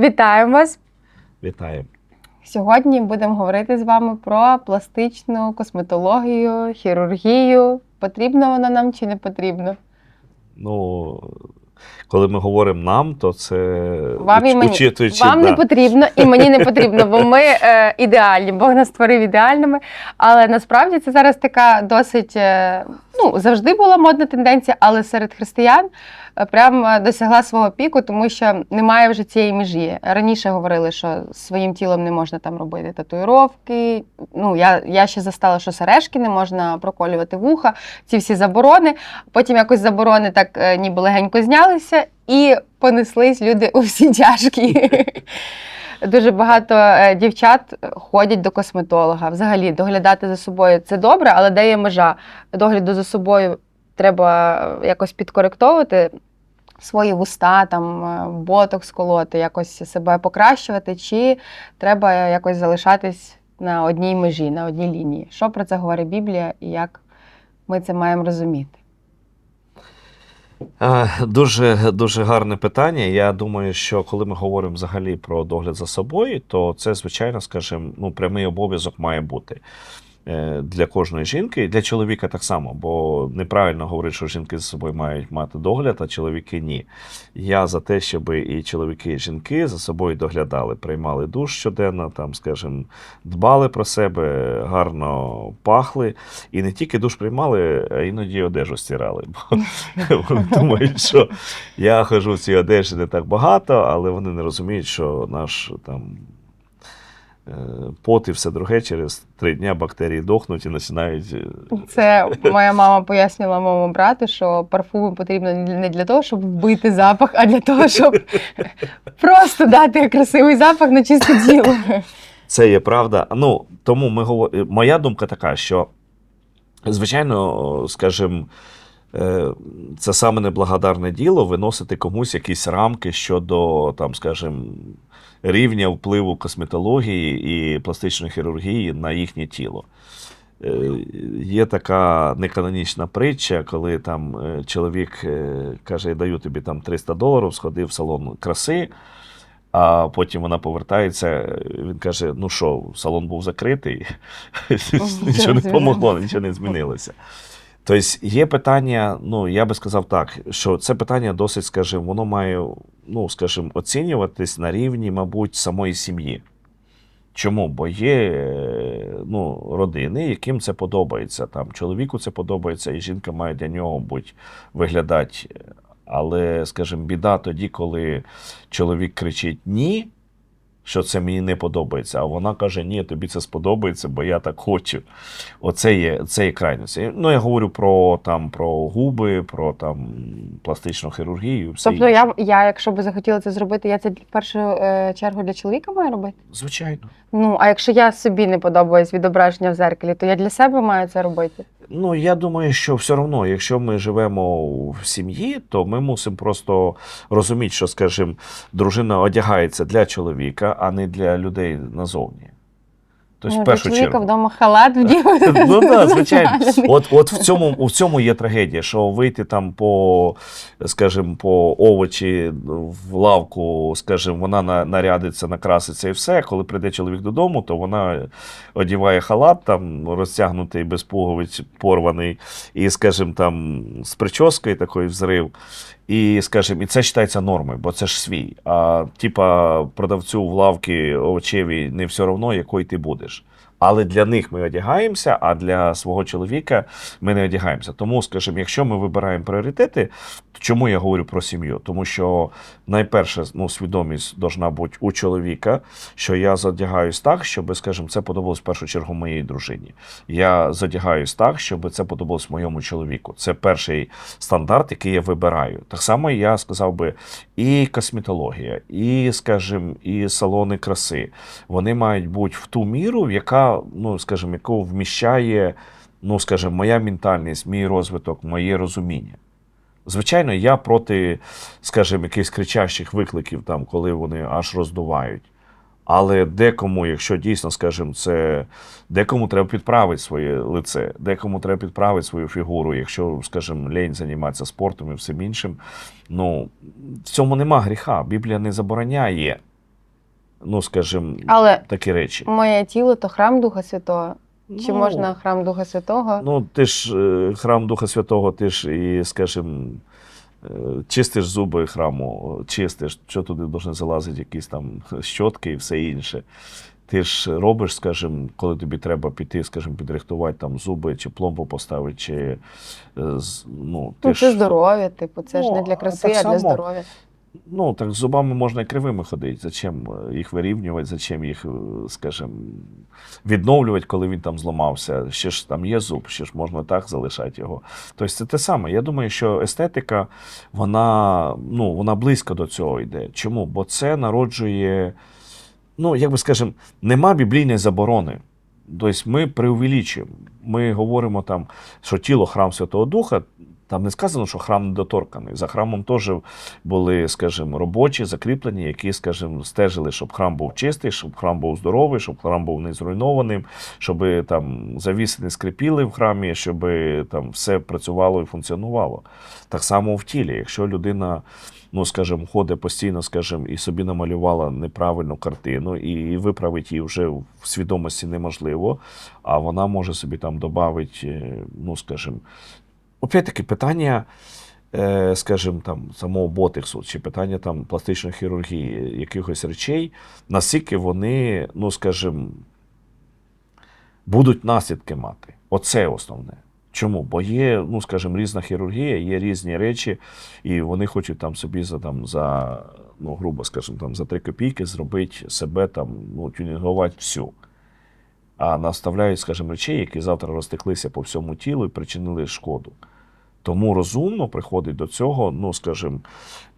Вітаємо вас! Вітаю. Сьогодні будемо говорити з вами про пластичну косметологію, хірургію. Потрібно вона нам чи не потрібно? Ну, коли ми говоримо нам, то це Вам і мені. учитуючи, Вам не потрібно і мені не потрібно, бо ми е, ідеальні. Бог нас створив ідеальними. Але насправді це зараз така досить е, ну завжди була модна тенденція, але серед християн е, прям е, досягла свого піку, тому що немає вже цієї межі. Раніше говорили, що своїм тілом не можна там робити татуїровки. Ну я, я ще застала, що сережки не можна проколювати вуха, ці всі заборони. Потім якось заборони так е, ніби легенько знялися, і понеслись люди у всі тяжкі. Дуже багато е, дівчат ходять до косметолога. Взагалі, доглядати за собою це добре, але де є межа догляду за собою треба е, якось підкоректовувати свої вуста, там е, ботокс колоти, якось себе покращувати, чи треба якось залишатись на одній межі, на одній лінії. Що про це говорить Біблія і як ми це маємо розуміти? А, Дуже, дуже гарне питання. Я думаю, що коли ми говоримо взагалі про догляд за собою, то це, звичайно, скажімо, ну, прямий обов'язок має бути. Е, Для кожної жінки і для чоловіка так само, бо неправильно говорити, що жінки за собою мають мати догляд, а чоловіки ні. Я за те, щоб і чоловіки, і жінки за собою доглядали, приймали душ щоденно, там, скажімо, дбали про себе, гарно пахли. І не тільки душ приймали, а іноді одежу стирали. Бо вони думають, що я хожу в цій одежі не так багато, але вони не розуміють, що наш там. Е, Пот і все друге через три дня бактерії дохнуть і починають. е, Це моя мама пояснювала моєму брату, що парфуми потрібно не для того, щоб вбити запах, а для того, щоб просто дати красивий запах на чисте тіло. Це є правда. Ну, тому ми говор... моя думка така, що, звичайно, скажімо, е, це саме неблагодарне діло виносити комусь якісь рамки щодо, там, скажімо, рівня впливу косметології і пластичної хірургії на їхнє тіло. Е, Є така неканонічна притча, коли там е, чоловік е, каже: я даю тобі там 300 доларів, сходив в салон краси, а потім вона повертається. Він каже: ну що, салон був закритий, нічого не помогло, нічого не змінилося. Тобто є питання, ну я би сказав так, що це питання досить, скажімо, воно має, ну, скажімо, оцінюватись на рівні, мабуть, самої сім'ї. Чому? Бо є ну, родини, яким це подобається. Там чоловіку це подобається, і жінка має для нього будь виглядати. Але, скажімо, біда тоді, коли чоловік кричить ні, що це мені не подобається, а вона каже, ні, тобі це сподобається, бо я так хочу. Оце є, це є крайність. Ну, я говорю про, там, про губи, про там, пластичну хірургію. Все Тобто, я, я, якщо би захотіла це зробити, я це в першу е, чергу для чоловіка маю робити. Звичайно. Ну, а якщо я собі не подобаюсь відображення в зеркалі, то я для себе маю це робити. Ну, я думаю, що все одно, якщо ми живемо в сім'ї, то ми мусимо просто розуміти, що, скажімо, дружина одягається для чоловіка, а не для людей назовні. Тобто, в для першу чоловіка чергу. вдома халат вдів. Ну так, звичайно. От, от в цьому, в цьому є трагедія, що вийти там по, скажімо, по овочі в лавку, скажімо, вона на- нарядиться, накраситься і все. Коли прийде чоловік додому, то вона одіває халат, там розтягнутий без пуговиць, порваний, і, скажімо, там з прическою такий взрив. І, скажімо, і це вважається нормою, бо це ж свій. А типа продавцю в лавки овочевій не все одно, якою ти будеш. Але для них ми одягаємося, а для свого чоловіка ми не одягаємося. Тому, скажімо, якщо ми вибираємо пріоритети, то чому я говорю про сім'ю? Тому що найперше ну, свідомість должна бути у чоловіка, що я задягаюсь так, щоб, скажімо, це подобалось в першу чергу моїй дружині. Я задягаюсь так, щоб це подобалось моєму чоловіку. Це перший стандарт, який я вибираю. Так само я сказав би, і косметологія, і, скажімо, і салони краси. Вони мають бути в ту міру, в яка, ну, скажімо, яку вміщає, ну, скажімо, моя ментальність, мій розвиток, моє розуміння. Звичайно, я проти, скажімо, якихось кричащих викликів, там, коли вони аж роздувають. Але декому, якщо дійсно, скажімо, це декому треба підправити своє лице, декому треба підправити свою фігуру, якщо, скажімо, лень займатися спортом і всім іншим. Ну, в цьому нема гріха. Біблія не забороняє. Ну скажімо, Але такі речі. моє тіло то храм Духа Святого. Чи Ну, можна храм Духа Святого? Ну, ти ж е, храм Духа Святого, ти ж і, скажімо, е, чистиш зуби храму, чистиш, що туди должны залазити якісь там щотки і все інше. Ти ж робиш, скажімо, коли тобі треба піти, скажімо, підрихтувати там зуби чи пломбу поставити, чи е, ну, ти Ну, це ж, здоров'я, типу, це ж Ну, не для краси, так а для здоров'я. Ну, так з зубами можна і кривими ходити. Зачем е, їх вирівнювати, зачем їх, е, скажімо, відновлювати, коли він там зламався. Ще ж там є зуб, ще ж можна так залишати його. Тобто це те саме. Я думаю, що естетика, вона, ну, вона близько до цього йде. Чому? Бо це народжує, ну, як би скажемо, нема біблійної заборони. Тобто ми преувеличуємо. Ми говоримо там, що тіло храм Святого Духа. Там не сказано, що храм недоторканий. За храмом теж були, скажімо, робочі, закріплені, які, скажімо, стежили, щоб храм був чистий, щоб храм був здоровий, щоб храм був не зруйнованим, щоб там завіси не скрипіли в храмі, щоб там все працювало і функціонувало. Так само в тілі. Якщо людина, ну скажімо, ходить постійно, скажімо, і собі намалювала неправильну картину, і виправити її вже в свідомості неможливо, а вона може собі там додати, ну скажімо, опять-таки питання. е, Скажімо, там самого ботексу чи питання там пластичної хірургії, якихось речей, наскільки вони, ну скажімо, будуть наслідки мати. Оце основне. Чому? Бо є, ну скажімо, різна хірургія, є різні речі, і вони хочуть там собі за там за, ну, грубо скажімо, там за три копійки зробити себе там, ну, тюнінгувати всю. А наставляють, скажімо, речей, які завтра розтеклися по всьому тілу і причинили шкоду. Тому розумно приходить до цього, ну, скажімо,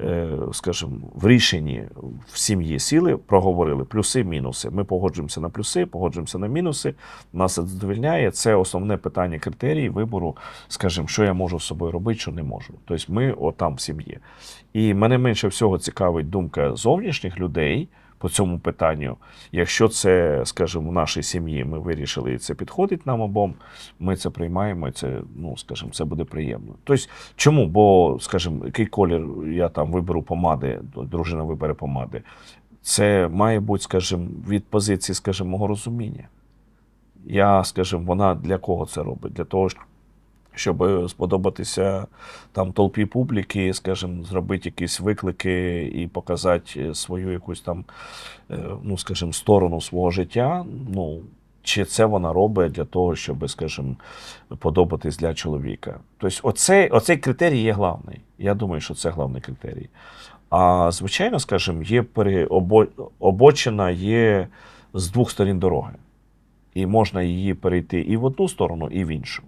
е, скажімо, в рішенні в сім'ї сіли, проговорили плюси, мінуси. Ми погоджуємося на плюси, погоджуємося на мінуси. Нас це задовільняє. Це основне питання критерії вибору, скажімо, що я можу з собою робити, що не можу. Тобто ми отам в сім'ї. І мене менше всього цікавить думка зовнішніх людей по цьому питанню. Якщо це, скажімо, в нашій сім'ї ми вирішили, і це підходить нам обом, ми це приймаємо, і це, ну, скажімо, це буде приємно. Тобто, чому? Бо, скажімо, який колір я там виберу помади, дружина вибере помади, це має бути, скажімо, від позиції, скажімо, мого розуміння. Я, скажімо, вона для кого це робить? Для того, щоб сподобатися там толпі публіки, скажімо, зробити якісь виклики і показати свою якусь там, е, ну, скажімо, сторону свого життя. Ну, чи це вона робить для того, щоб, скажімо, подобатись для чоловіка? Тобто, оцей, оцей критерій є головний. Я думаю, що це головний критерій. А звичайно, скажімо, є обочина є з двох сторін дороги. І можна її перейти і в одну сторону, і в іншу.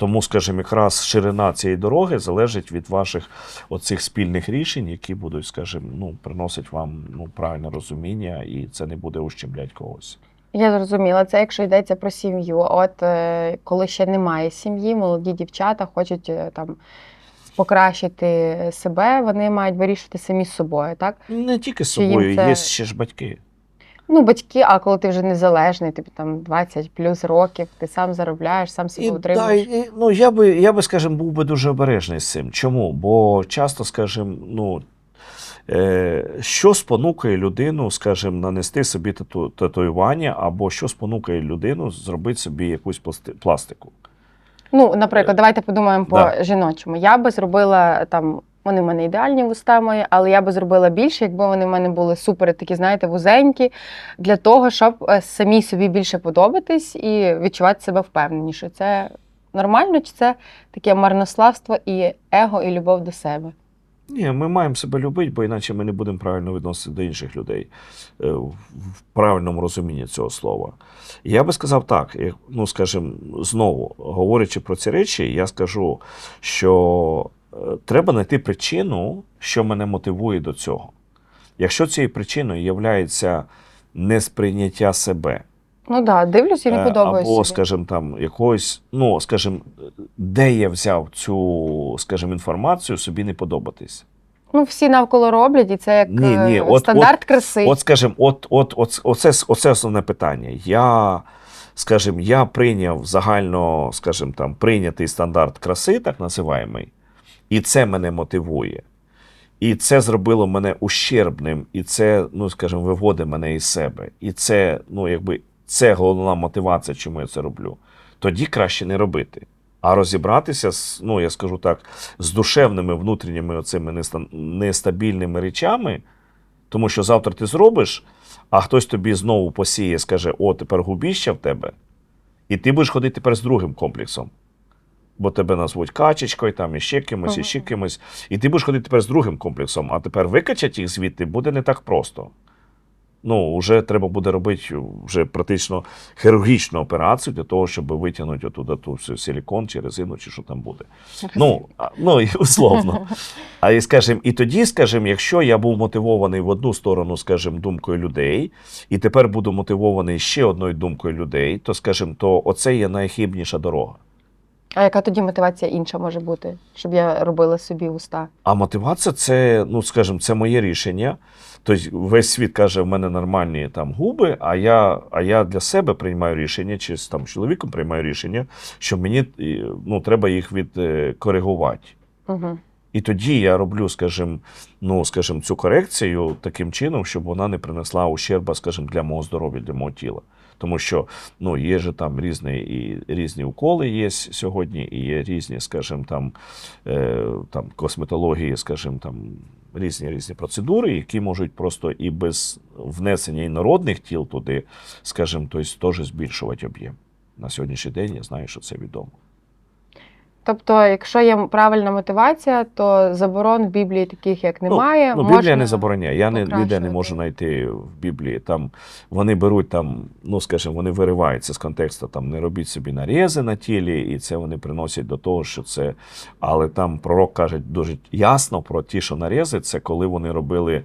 Тому, скажімо, якраз ширина цієї дороги залежить від ваших оцих спільних рішень, які будуть, скажімо, ну, приносить вам ну, правильне розуміння, і це не буде ущемлять когось. Я зрозуміла, це якщо йдеться про сім'ю. От е, коли ще немає сім'ї, молоді дівчата хочуть е, там покращити себе, вони мають вирішити самі з собою, так? Не тільки з собою, це- є ще ж батьки. Ну, батьки, а коли ти вже незалежний, тобі там 20 плюс років, ти сам заробляєш, сам себе І, да, утримуєш. і, ну, я би, я би, скажімо, був би дуже обережний з цим. Чому? Бо часто, скажімо, ну, е, що спонукає людину, скажімо, нанести собі тату, татуювання, або що спонукає людину зробити собі якусь пластику. Ну, наприклад, давайте подумаємо по Да. жіночому. Я би зробила там. Вони в мене ідеальні вуста мої, але я би зробила більше, якби вони в мене були супер такі, знаєте, вузенькі, для того, щоб е, самій собі більше подобатись і відчувати себе впевненіше. Це нормально, чи це таке марнославство і его, і любов до себе? Ні, ми маємо себе любити, бо іначе ми не будемо правильно відноситися до інших людей е, в правильному розумінні цього слова. Я би сказав так: ну, скажімо, знову говорячи про ці речі, я скажу, що треба знайти причину, що мене мотивує до цього. Якщо цією причиною є несприйняття себе, Ну да, дивлюсь і не Е, подобається. Або, скажімо, там якогось, ну, скажімо, де я взяв цю, скажімо, інформацію, собі не подобатись. Ну, всі навколо роблять, і це як Ні, ні, е, от- стандарт краси. От, скажімо, от, от, от, оце, оце основне питання. Я, скажімо, я прийняв загально, скажімо, там, прийнятий стандарт краси, так називаємий, і це мене мотивує. І це зробило мене ущербним, і це, ну скажімо, виводить мене із себе. І це, ну, якби це головна мотивація, чому я це роблю. Тоді краще не робити. А розібратися з, ну я скажу так, з душевними внутрішніми оцими нестабільними речами, тому що завтра ти зробиш, а хтось тобі знову посіє, скаже: о, тепер губіща в тебе, і ти будеш ходити тепер з другим комплексом. Бо тебе назвуть качечкою, там і ще кимось, і ще кимось. І ти будеш ходити тепер з другим комплексом, а тепер викачати їх звідти буде не так просто. Ну, вже треба буде робити вже практично хірургічну операцію для того, щоб витягнути отуда ту всю силікон чи резину, чи що там буде. Ну, ну і условно. А і скажімо, і тоді, скажімо, якщо я був мотивований в одну сторону, скажімо, думкою людей, і тепер буду мотивований ще одною думкою людей, то, скажімо, то оце є найхибніша дорога. А яка тоді мотивація інша може бути, щоб я робила собі уста? А мотивація це, ну скажімо, це моє рішення. Тобто весь світ каже, в мене нормальні там губи, а я, а я для себе приймаю рішення, чи з там чоловіком приймаю рішення, що мені ну, треба їх відкоригувати. Угу. І тоді я роблю, скажімо, ну, скажімо, цю корекцію таким чином, щоб вона не принесла ущерба, скажімо, для мого здоров'я, для мого тіла. Тому що ну, є ж там різні, і різні уколи є сьогодні, і є різні, скажімо, там, е, там косметології, скажімо, там різні різні процедури, які можуть просто і без внесення інородних тіл туди, скажімо, тобто, теж збільшувати об'єм. На сьогоднішній день я знаю, що це відомо. Тобто, якщо є правильна мотивація, то заборон в Біблії таких як немає. Ну, Біблія можна... не забороняє. Я не, ніде не можу знайти в Біблії. Там вони беруть там, ну скажімо, вони вириваються з контексту, там не робіть собі нарізи на тілі, і це вони приносять до того, що це. Але там пророк каже дуже ясно про ті, що нарізи, це коли вони робили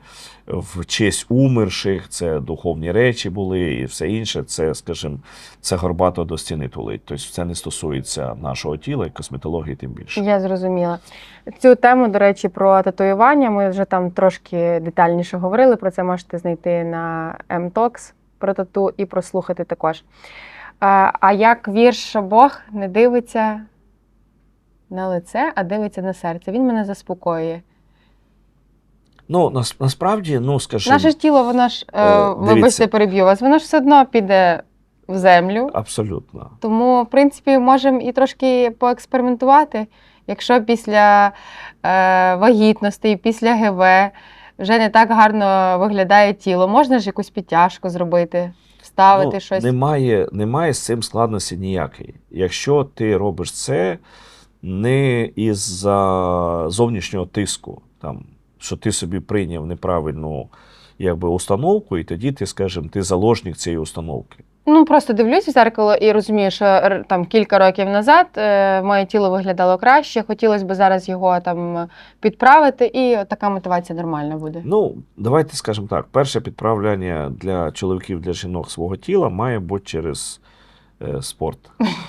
в честь умерших, це духовні речі були і все інше. Це, скажімо, це горбато до стіни тулить. Тобто це не стосується нашого тіла і косметології, тим більше. Я зрозуміла. Цю тему, до речі, про татуювання. Ми вже там трошки детальніше говорили. Про це можете знайти на MTalks про тату і прослухати також. А як вірш Бог не дивиться на лице, а дивиться на серце. Він мене заспокоює. Ну, нас, насправді, ну скажімо, Наше тіло, воно ж, е, Е, вибачте, переб'ю вас, воно ж все одно піде в землю. абсолютно. Тому, в принципі, можемо і трошки поекспериментувати. Якщо після е, вагітності, після ГВ вже не так гарно виглядає тіло, можна ж якусь підтяжку зробити, вставити ну, щось. Немає, немає з цим складності ніякої. Якщо ти робиш це не із-за зовнішнього тиску, там, що ти собі прийняв неправильну якби, установку, і тоді ти, скажімо, ти заложник цієї установки. Ну просто дивлюсь в зеркало і розумію, що там кілька років назад е, моє тіло виглядало краще. Хотілося б зараз його там підправити, і така мотивація нормальна буде. Ну, давайте скажемо так: перше підправляння для чоловіків, для жінок свого тіла має бути через спорт.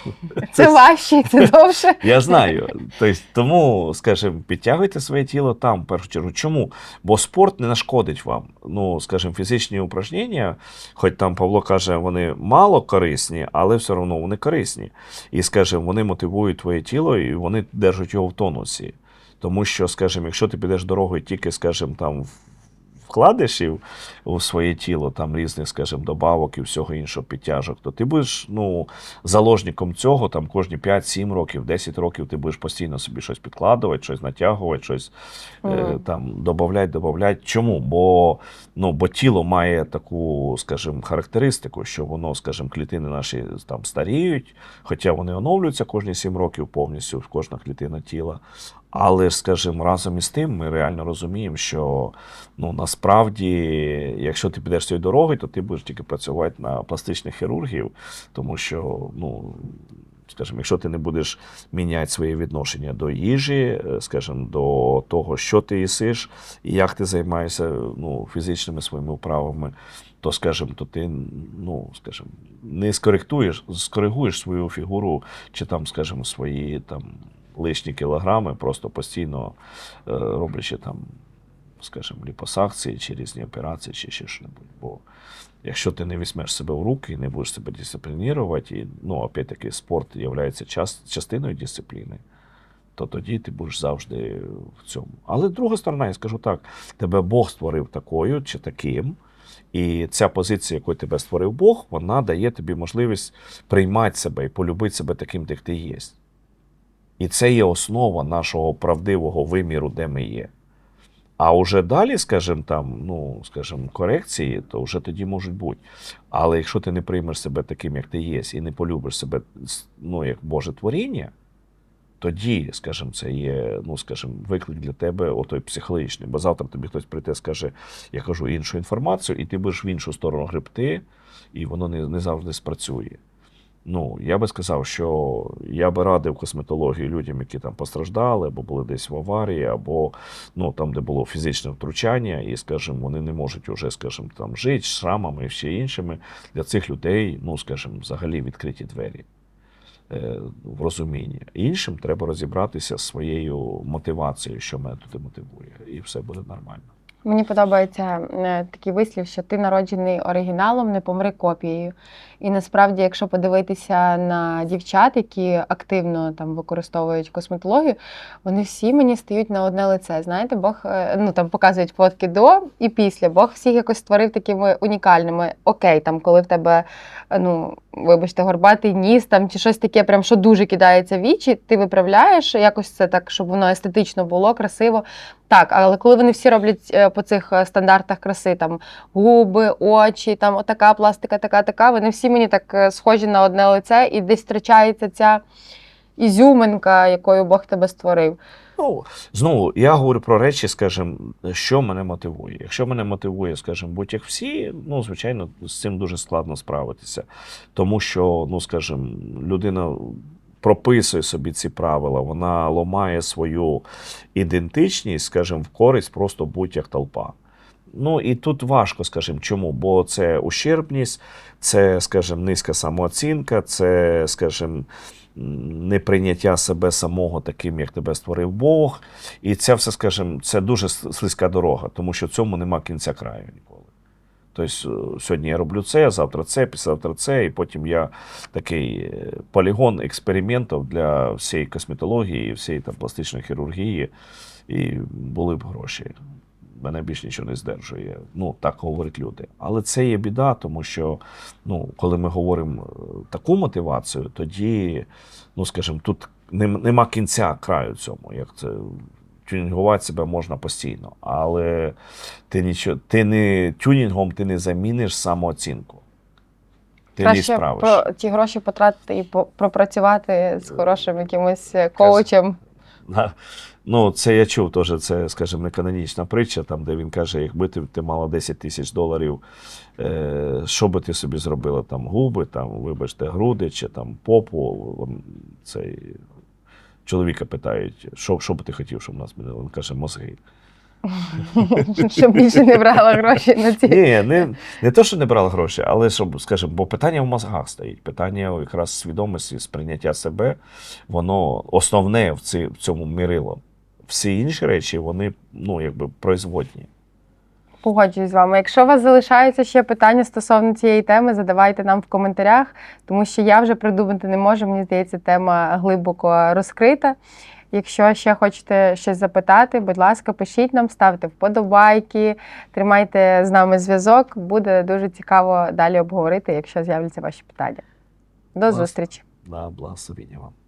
Це важче, це довше. Я знаю. Тобто, тому, скажімо, підтягуйте своє тіло там, в першу чергу. Чому? Бо спорт не нашкодить вам. Ну, скажімо, фізичні упражнення, хоч там Павло каже, вони мало корисні, але все одно вони корисні. І, скажімо, вони мотивують твоє тіло і вони держать його в тонусі. Тому що, скажімо, якщо ти підеш дорогою тільки, скажімо, там в- вкладишів у своє тіло, там різних, скажімо, добавок і всього іншого підтяжок, то ти будеш ну, заложником цього там кожні 5-7 років, 10 років ти будеш постійно собі щось підкладувати, щось натягувати, щось е, Мгм. там додавати, додавати. Чому? Бо, ну, бо тіло має таку, скажімо, характеристику, що воно, скажімо, клітини наші там старіють, хоча вони оновлюються кожні 7 років повністю, кожна клітина тіла. Але скажімо, разом із тим, ми реально розуміємо, що ну насправді, якщо ти підеш цією дорогою, то ти будеш тільки працювати на пластичних хірургів, тому що, ну. Скажімо, якщо ти не будеш міняти своє відношення до їжі, е, скажімо, до того, що ти їсиш, і як ти займаєшся ну, фізичними своїми вправами, то, скажімо, то ти ну, скажімо, не скоректуєш, скоригуєш свою фігуру чи там, скажімо, свої там лишні кілограми, просто постійно е, роблячи там, скажімо, ліпосакції чи різні операції, чи ще щось. Бо якщо ти не візьмеш себе в руки і не будеш себе дисциплінувати, і ну, опять-таки, спорт є частиною дисципліни, то тоді ти будеш завжди в цьому. Але друга сторона, я скажу так: тебе Бог створив такою чи таким. І ця позиція, яку тебе створив Бог, вона дає тобі можливість приймати себе і полюбити себе таким, як ти є. І це є основа нашого правдивого виміру, де ми є. А вже далі, скажімо, там, ну, скажімо, корекції, то вже тоді можуть бути. Але якщо ти не приймеш себе таким, як ти є, і не полюбиш себе ну, як Боже творіння, тоді, скажімо, це є, ну, скажімо, виклик для тебе отой психологічний. Бо завтра тобі хтось прийде, скаже, я кажу іншу інформацію, і ти будеш в іншу сторону гребти, і воно не, не завжди спрацює. Ну, я би сказав, що я би радив косметологію людям, які там постраждали, або були десь в аварії, або ну, там, де було фізичне втручання, і, скажімо, вони не можуть уже, скажімо, там жити з шрамами і ще іншими. Для цих людей, ну, скажімо, взагалі відкриті двері е, в розумінні. Іншим треба розібратися з своєю мотивацією, що мене туди мотивує, і все буде нормально. Мені подобається е, такий вислів, що ти народжений оригіналом, не помри копією. І насправді, якщо подивитися на дівчат, які активно там використовують косметологію, вони всі мені стають на одне лице. Знаєте, Бог е, ну там показують фотки до і після. Бог всіх якось створив такими унікальними. Окей, там, коли в тебе, е, ну вибачте, горбатий ніс там чи щось таке, прям що дуже кидається в вічі, ти виправляєш якось це так, щоб воно естетично було, красиво. Так, але коли вони всі роблять е, по цих стандартах краси, там губи, очі, там отака пластика, така, така, вони всі мені так е, схожі на одне лице, і десь втрачається ця ізюминка, якою Бог тебе створив. Ну, знову, я говорю про речі, скажімо, що мене мотивує. Якщо мене мотивує, скажімо, будь як всі, ну, звичайно, з цим дуже складно справитися. Тому що, ну, скажімо, людина прописує собі ці правила, вона ламає свою ідентичність, скажімо, в користь просто будь як толпа. Ну і тут важко, скажімо, чому? Бо це ущербність, це, скажімо, низька самооцінка, це, скажімо, неприйняття себе самого таким, як тебе створив Бог. І це все, скажімо, це дуже слизька дорога, тому що цьому нема кінця краю ніколи. Тобто е, сьогодні я роблю це, завтра це, післязавтра це, і потім я такий е, полігон експериментів для всієї косметології, всієї там пластичної хірургії, і були б гроші. Мене більш нічого не здержує. Ну, так говорять люди. Але це є біда, тому що ну, коли ми говоримо е, таку мотивацію, тоді, ну скажімо, тут нема кінця краю цьому. Як це тюнінгувати себе можна постійно. Але ти нічого, ти не тюнінгом ти не заміниш самооцінку. Ти не Краще справиш. про ті гроші потратити і по- пропрацювати з хорошим якимось е, коучем. Ну, це я чув теж, це, скажімо, не канонічна притча, там, де він каже, якби ти, ти мала 10 тисяч доларів, е, що би ти собі зробила? Там губи, там, вибачте, груди чи там попу. Вон Цей, чоловіка питають, що, що би ти хотів, щоб у нас було? Він каже, мозги. Щоб більше не брала гроші на ці. Ні, не, не то, що не брали гроші, але щоб, скажімо, бо питання в мозгах стоїть. Питання якраз свідомості, сприйняття себе, воно основне в, ці, в цьому мірило. Всі інші речі, вони ну, якби производні. Погоджуюсь з вами. Якщо у вас залишаються ще питання стосовно цієї теми, задавайте нам в коментарях, тому що я вже придумати не можу. Мені здається, тема глибоко розкрита. Якщо ще хочете щось запитати, будь ласка, пишіть нам, ставте вподобайки, тримайте з нами зв'язок. Буде дуже цікаво далі обговорити, якщо з'являться ваші питання. До Класно. зустрічі! На благословення вам.